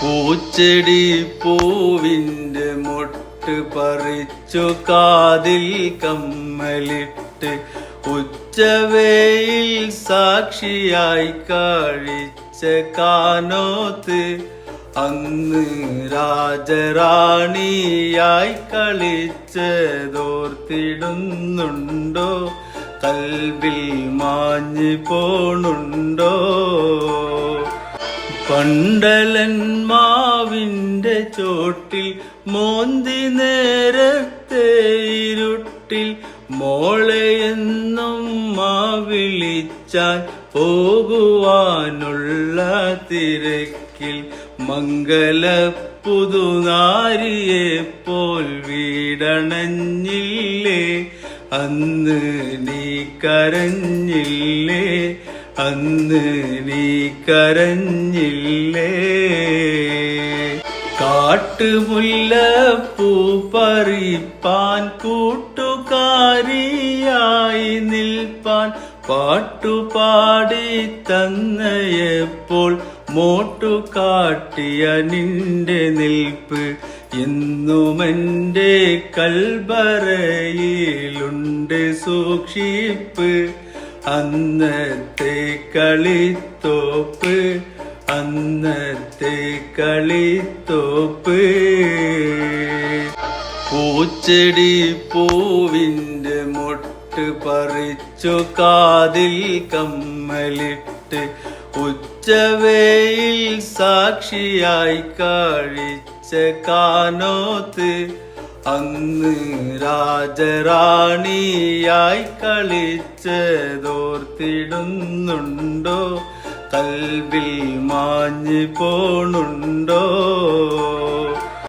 പൂച്ചെടി പൂവിന്റെ മൊട്ട് പറിച്ചു കാതിൽ കമ്മലിട്ട് ഉച്ചവേയിൽ സാക്ഷിയായി കഴിച്ച കാനോത്ത് അന്ന് രാജറാണിയായി കളിച്ചതോർത്തിടുന്നുണ്ടോ? കൽവിൽ മാഞ്ഞു പോണുണ്ടോ? പണ്ടലൻ മാവിന്റെ ചോട്ടിൽ മോന്തി നേരത്തെ ഇരുട്ടിൽ മോളെയെന്നും മാവിളിച്ചാൽ പോകുവാനുള്ള തിരക്കിൽ മംഗല പുതുനാരിയെ പോൽ വീടണഞ്ഞില്ലേ? അന്ന് നീ കരഞ്ഞില്ലേ? അന്ന് നീ കരഞ്ഞില്ലേ? കാട്ടുമുല്ലപ്പൂ പറിപ്പാൻ കൂട്ടുകാരിയായി നിൽപ്പാൻ പാട്ടുപാടി തന്നയപ്പോൾ മോട്ടുകാട്ടിയ നിന്റെ നിൽപ്പ് എന്നുമെന്റെ കൽബറയിലുണ്ട് സൂക്ഷിപ്പ്. അന്നത്തെ കളിത്തോപ്പ് അന്നത്തെ കളിത്തോപ്പ്. പൂച്ചെടി പൂവിന്റെ മൊട്ട് പറിച്ചു കാതിൽ കമ്മലിട്ട് ഉച്ചവേയിൽ സാക്ഷിയായി കഴിച്ച കാനോത്ത് അന്ന് രാജറാണിയായി കളിച്ചതോർത്തിടുന്നുണ്ടോ? കൽവിൽ മാഞ്ഞു പോണുണ്ടോ?